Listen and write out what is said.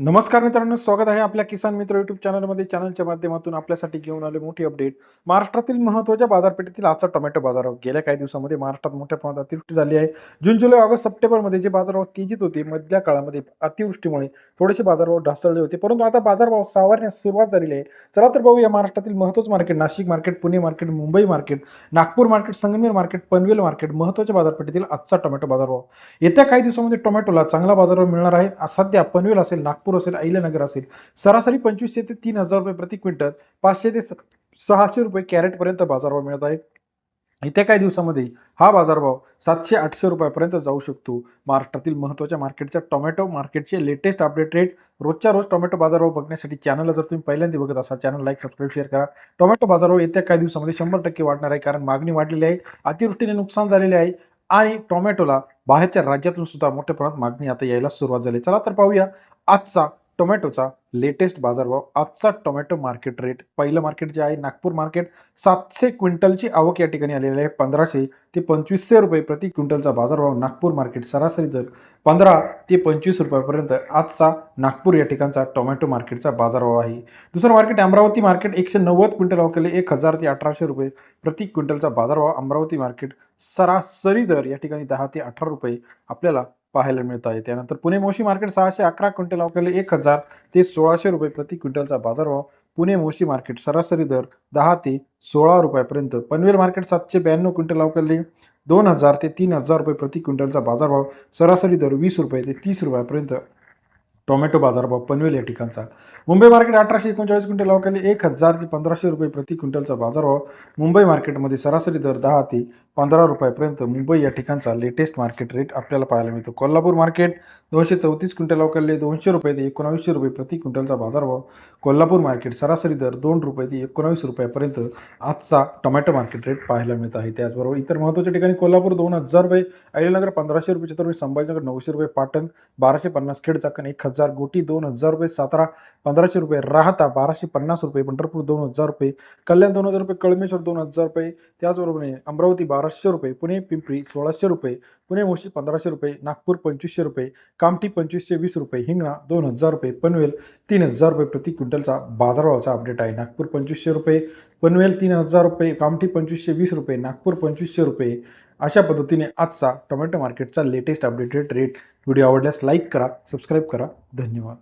नमस्कार मित्रांनो स्वागत आहे आपल्या किसान मित्र युट्यूब चॅनलमध्ये चॅनलच्या माध्यमातून आपल्यासाठी घेऊन आले मोठी अपडेट महाराष्ट्रातील महत्त्वाच्या बाजारपेठेतील आजचा टोमॅटो बाजार गेल्या काही दिवसामध्ये महाराष्ट्रात मोठ्या प्रमाणात अतिवृष्टी झाली आहे. जून जुलै ऑगस्ट सप्टेंबरमध्ये जे बाजारभाव तेजीत होते मधल्या काळामध्ये अतिवृष्टीमुळे थोडेसे बाजारभाव ढासळले होते. परंतु आता बाजारभाव सावरण्यास सुरुवात झालेली आहे. चला तर बघूया महाराष्ट्रातील महत्त्वाचं market Nashik market Pune market Mumbai market Nagpur market Sangamner market Panvel market महत्त्वाच्या बाजारपेठेतील आजचा टोमॅटो बाजारभाव. येत्या काही दिवसामध्ये टोमॅटोला चांगला बाजारभाव मिळणार आहे. सध्या पनवेल असेल नागपूर असेल अहिल्यानगर असेल सरासरी पंचवीसशे ते तीन हजार रुपये प्रति क्विंटल पाचशे ते स- सहाशे रुपये कॅरेटपर्यंत बाजारभाव मिळत आहे येत्या काही दिवसामध्ये हा बाजारभाव सातशे आठशे रुपयापर्यंत जाऊ शकतो. महाराष्ट्रातील महत्त्वाच्या मार्केटच्या टोमॅटो मार्केटचे लेटेस्ट अपडेट रेट रोजच्या रोज टोमॅटो बाजारभाव बघण्यासाठी चॅनलला जर तुम्ही पहिल्यांदा बघत असाल चॅनल लाईक सबस्क्राईब शेअर करा. टोमॅटो बाजारभाव येत्या काही दिवसामध्ये शंभर टक्के वाढणार आहे कारण मागणी वाढलेली आहे. अतिवृष्टीने नुकसान झालेले आहे. आणि टोमॅटोला बाहेरच्या राज्यातून सुद्धा मोठ्या प्रमाणात मागणी आता यायला सुरुवात झाली. चला तर पाहूया आजचा टोमॅटोचा लेटेस्ट बाजारभाव आजचा टोमॅटो मार्केट रेट पहिलं मार्केट जे आहे नागपूर मार्केट सातशे क्विंटलची आवक या ठिकाणी आलेली आहे. पंधराशे ते पंचवीसशे रुपये प्रति क्विंटलचा बाजारभाव नागपूर मार्केट सरासरी दर पंधरा ते पंचवीस रुपयापर्यंत आजचा नागपूर या ठिकाणचा टोमॅटो मार्केटचा बाजारभाव आहे. दुसरं मार्केट अमरावती मार्केट एकशे नव्वद क्विंटल अवकेले एक हजार ते अठराशे रुपये प्रति क्विंटलचा बाजारभाव अमरावती मार्केट सरासरी दर या ठिकाणी दहा ते अठरा रुपये आपल्याला पाहायला मिळत आहे त्यानंतर पुणे मोशी मार्केट सहाशे अकरा क्विंटल अवकेले एक हजार ते सोळाशे रुपये प्रति क्विंटलचा बाजारभाव. पुणे मोशी मार्केट सरासरी दर दहा ते सोळा रुपयापर्यंत. पनवेल मार्केट सातशे ब्याण्णव क्विंटल अवकेले दोन हजार ते तीन हजार रुपये प्रति क्विंटलचा बाजारभाव. सरासरी दर वीस रुपये ते तीस रुपयापर्यंत. टोमॅटो बाजारभाव पनवेल या ठिकाणचा. मुंबई मार्केट अठराशे एकोणचाळीस क्विंटल अवकेले एक हजार ते पंधराशे रुपये प्रति क्विंटलचा बाजारभाव. मुंबई मार्केटमध्ये सरासरी दर दहा ते पंधरा रुपयापर्यंत मुंबई या ठिकाणचा लेटेस्ट मार्केट रेट आपल्याला पाहायला मिळतो. कोल्हापूर मार्केट दोनशे चौतीस क्विंटल अवकेले दोनशे रुपये ते एकोणावीसशे रुपये प्रति क्विंटलचा बाजारभाव. कोल्हापूर मार्केट सरासरी दर दोन रुपये ते एकोणावीस रुपयापर्यंत आजचा टोमॅटो मार्केट रेट पाहायला मिळत आहे. त्याचबरोबर इतर महत्त्वाच्या ठिकाणी कोल्हापूर दोन हजार रुपये अहिल्यानगर पंधराशे रुपये चतुर्वे संभाजीनगर नऊशे रुपये पाटण बाराशे पन्नास खेड चाकण एक हजार गोटी दोन हजार रुपये सातारा पंधराशे रुपये राहता बाराशे पन्नास रुपये पंढरपूर दोन हजार रुपये कल्याण दोन हजार रुपये कळमेश्वर दोन हजार रुपये त्याचबरोबर अमरावती बाराशे रुपये पुणे पिंपरी सोळाशे रुपये पुणे मोशी पंधराशे रुपये नागपूर पंचवीसशे रुपये कामठी पंचवीसशे वीस रुपये हिंगणा दोन हजार रुपये पनवेल तीन हजार रुपये प्रति क्विंटलचा बाजारभावाचा अपडेट आहे. नागपूर पंचवीसशे रुपये पनवेल तीन हजार रुपये कामठी पंचवीसशे वीस रुपये नागपूर पंचवीसशे रुपये. अशा पद्धतीने आजचा टोमॅटो मार्केटचा लेटेस्ट अपडेटेड रेट व्हिडिओ आवडल्यास लाईक करा सबस्क्राईब करा. धन्यवाद.